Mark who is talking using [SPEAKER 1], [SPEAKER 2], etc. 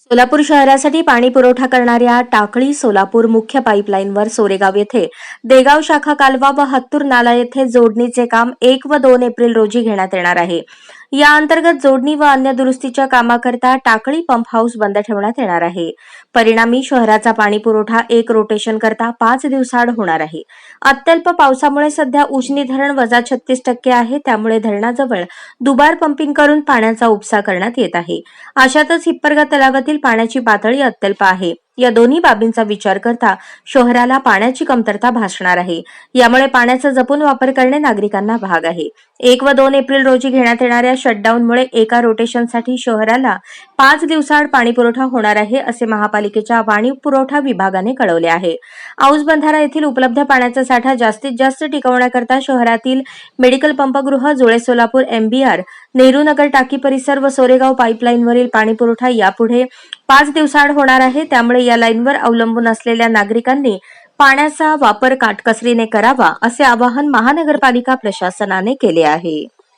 [SPEAKER 1] सोलापूर शहरासाठी पाणी पुरवठा करणाऱ्या टाकळी सोलापूर मुख्य पाईपलाईनवर सोरेगाव येथे देगाव शाखा कालवा व हत्तूर नाला येथे जोडणीचे काम एक व दोन एप्रिल रोजी घेण्यात येणार आहे. या अंतर्गत जोडणी व अन्य दुरुस्तीच्या कामाकरता टाकळी पंप हाऊस बंद ठेवण्यात येणार आहे. परिणामी शहराचा पाणी पुरवठा एक रोटेशन करता पाच दिवसाआड होणार आहे. अत्यल्प पावसामुळे सध्या उजनी धरण वजा छत्तीस टक्के आहे. त्यामुळे धरणाजवळ दुबार पंपिंग करून पाण्याचा उपसा करण्यात येत आहे. अशातच हिप्परगा तलावातील पाण्याची पातळी अत्यल्प आहे. या दोन्ही बाबींचा विचार करता शहराला पाण्याची कमतरता भासणार आहे. यामुळे पाण्याचा जपून वापर करणे नागरिकांना भाग आहे. एक व दोन एप्रिल रोजी घेण्यात येणाऱ्या शटडाऊनमुळे एका रोटेशनसाठी शहराला पाच दिवसाआड पाणी पुरवठा होणार आहे असे महापालिकेच्या पाणी पुरवठा विभागाने कळवले आहे. औस बंधारा येथील उपलब्ध पाण्याचा साठा जास्तीत जास्त टिकवण्याकरता शहरातील मेडिकल पंपगृह जुळे सोलापूर एमबीआर नेहरू नगर टाकी परिसर व सोरेगाव पाईपलाईनवरील पाणीपुरवठा यापुढे पाच दिवसाआड होणार आहे. त्यामुळे या लाईनवर अवलंबून असलेल्या नागरिकांनी पाण्याचा वापर काटकसरीने करावा असे आवाहन महानगरपालिका प्रशासनाने केले आहे.